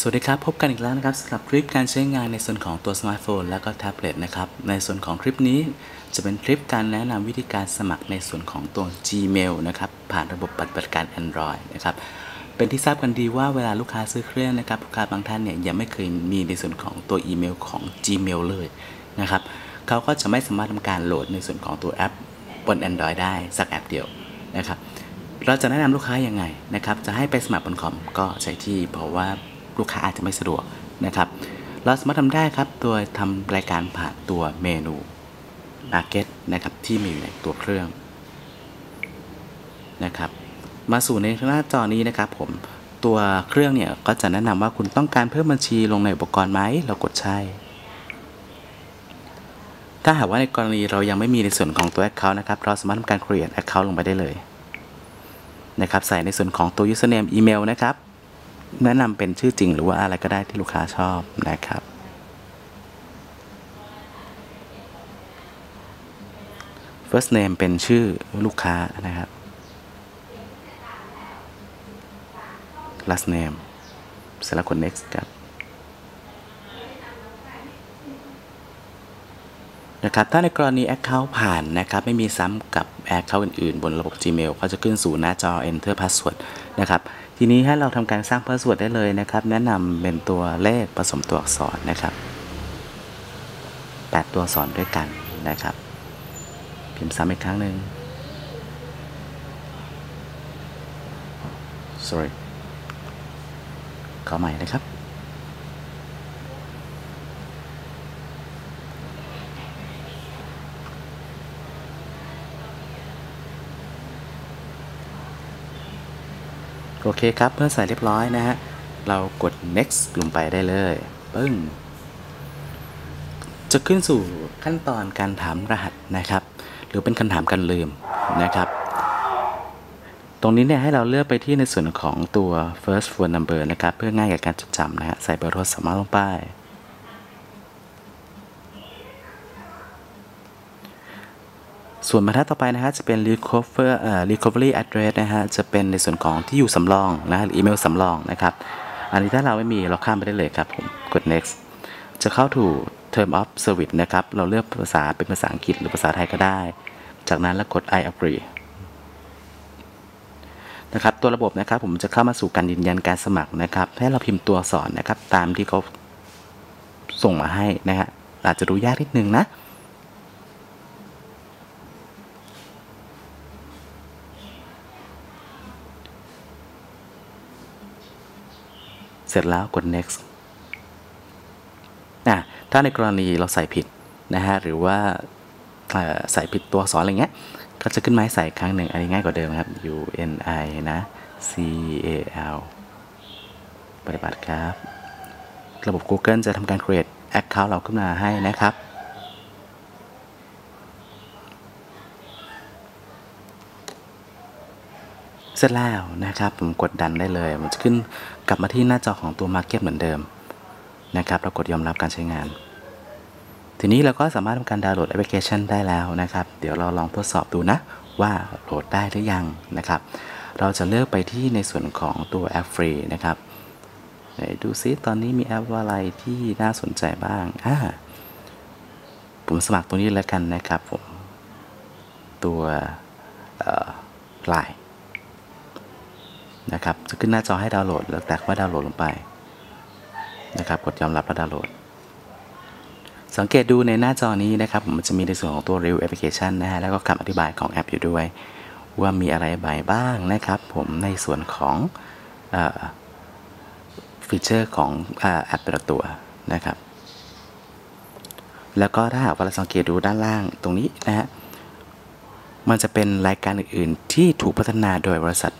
สวัสดีครับ พบกันอีกแล้วนะครับสำหรับคลิปการใช้งานในส่วนของตัวสมาร์ทโฟนและก็แท็บเล็ตนะครับ ในส่วนของคลิปนี้จะเป็นคลิปการแนะนำวิธีการสมัครในส่วนของตัว Gmail นะครับ ผ่านระบบปฏิบัติการ Android นะครับ เป็นที่ทราบกันดีว่าเวลาลูกค้าซื้อเครื่องนะครับ ลูกค้าบางท่านเนี่ยยังไม่เคยมีในส่วนของตัวอีเมลของ Gmail เลยนะครับเขาก็จะไม่สามารถทำการโหลดในส่วนของตัวแอปบน Android ได้สักแอปเดียวนะครับเราจะแนะนำลูกค้ายังไงนะครับ จะให้ไปสมัครบนคอมก็ใช้ที่เพราะว่า ลูกค้าอาจจะไม่สะดวกนะครับ เราสามารถทำได้ครับ โดยทำรายการผ่านตัวเมนู Market นะครับที่มีอยู่ในตัวเครื่องนะครับ มาสู่ในหน้าจอนี้นะครับผมตัวเครื่องเนี่ยก็จะแนะนำว่าคุณต้องการเพิ่มบัญชีลงในอุปกรณ์ไหมเรากดใช่ ถ้าหากว่าในกรณีเรายังไม่มีในส่วนของตัว Account นะครับ เราสามารถทำการ create account ลงไปได้เลยนะครับ ใส่ในส่วนของตัว username อีเมลนะครับ แนะนำเป็นชื่อจริงหรือว่าอะไรก็ได้ที่ลูกค้าชอบนะครับ first name เป็นชื่อลูกค้านะครับ last name เสร็จแล้วกด next ครับนะครับถ้าในกรณี Account ผ่านนะครับไม่มีซ้ำกับ Account อื่นๆ บนระบบ Gmail เขาจะขึ้นสู่หน้าจอ Enter Password นะครับ ทีนี้ให้เราทำการสร้าง Password ได้เลยนะครับ แนะนำเป็นตัวเลขผสมตัวอักษรนะครับ8 ตัวอักษรด้วยกันนะครับ พิมพ์ซ้ำอีกครั้งหนึ่ง sorry ขอใหม่นะครับ โอเคครับ เมื่อใส่เรียบร้อยนะฮะ เรากด next ลงไปได้เลยปึ้ง จะขึ้นสู่ขั้นตอนการถามรหัสนะครับ หรือเป็นคำถามการลืมนะครับ ตรงนี้เนี่ยให้เราเลือกไปที่ในส่วนของตัว first phone number นะครับ เพื่อง่ายกับการจดจำนะฮะ ใส่เบอร์โทรศัพท์มาลงไป ส่วนบรรทัดต่อไปนะฮะจะเป็น recover เอ่อ recovery address นะฮะจะเป็นในส่วนของที่อยู่สำรองนะหรืออีเมลสำรองนะครับอันนี้ถ้าเราไม่มีเราข้ามไปได้เลยครับผมกด next จะเข้าถู term of service นะครับ เราเลือกภาษาเป็นภาษาอังกฤษหรือภาษาไทยก็ได้ จากนั้นแล้วกด I agree นะครับตัวระบบนะครับผมจะเข้ามาสู่การยืนยันการสมัครนะครับ ให้เราพิมพ์ตัวอักษรนะครับ ตามที่เขาส่งมาให้นะฮะอาจจะดูยากนิดนึงนะ เสร็จแล้วกด next นะถ้าในกรณีเราใส่ผิดนะฮะหรือว่าใส่ผิดตัวอักษรอะไรเงี้ย ก็จะขึ้นมาให้ใส่ครั้งหนึ่งอันนี้ง่ายกว่าเดิมครับ U N I นะ C A L ปฏิบัติครับ ระบบ Google จะทำการ create account เราขึ้นมาให้นะครับ สร็จแล้วนะครับผมกดดันได้เลย มันจะขึ้นกลับมาที่หน้าจอของตัว Market เหมือนเดิมนะครับเรากดยอมรับการใช้งาน ทีนี้เราก็สามารถทำการดาวน์โหลดแอปพลิเคชันได้แล้วนะครับ เดี๋ยวเราลองทดสอบดูนะว่าโหลดได้หรือยังนะครับ เราจะเลือกไปที่ในส่วนของตัวแอปฟรีนะครับดูซิตอนนี้มีแอปอะไรที่น่าสนใจบ้างอ่าผมสมัครตัวนี้แล้วกันนะครับผมตัวไลน์ นะครับ จะขึ้นหน้าจอให้ดาวน์โหลด แล้วแตกว่าดาวน์โหลดลงไปนะครับ กดยอมรับแล้วดาวน์โหลด สังเกตดูในหน้าจอนี้นะครับ มันจะมีในส่วนของตัว Review Application นะฮะ แล้วก็คำอธิบายของแอปอยู่ด้วย ว่ามีอะไรบ้างนะครับ ผมในส่วนของฟีเจอร์ของแอปแต่ละตัวนะครับ แล้วก็ถ้าหากว่าเราสังเกตดูด้านล่างตรงนี้นะฮะ มันจะเป็นรายการอื่นๆ ที่ถูกพัฒนาโดยบริษัท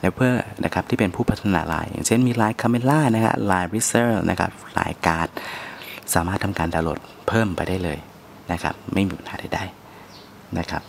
เนเวอร์นะครับที่เป็นผู้พัฒนาไลน์อย่างเช่นมีไลน์คาเมล่านะฮะไลน์ริเซอร์นะครับไลน์การ์ดสามารถทำการดาวน์โหลดเพิ่มไปได้เลยนะครับไม่มีปัญหาใดๆนะครับ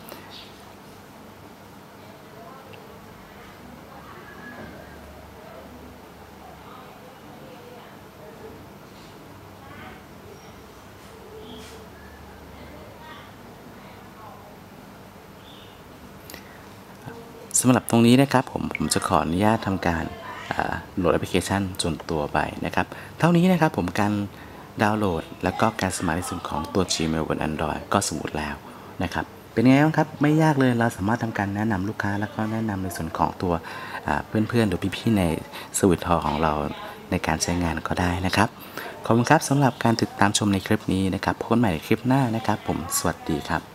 สำหรับตรงนี้นะครับผมผมจะขออนุญาตทำการาโหลดแอปพลิเคชันจนตัวไปนะครับ เท่านี้นะครับผมการดาวน์โหลด แล้วก็การสมัครในส่วนของตัว Gmail บน Android ก็สมบูรณ์แล้วนะครับ เป็นไงบ้างครับ ไม่ยากเลยเราสามารถทำการแนะนำลูกค้า แล้วก็แนะนำในส่วนของตัวอ่าเพื่อนๆหรือพี่ๆในสวิตทอของเราในการใช้งานก็ได้นะครับ ขอบคุณครับสำหรับการติดตามชมในคลิปนี้นะครับพบกันใหม่ในคลิปหน้านะครับ ผมสวัสดีครับ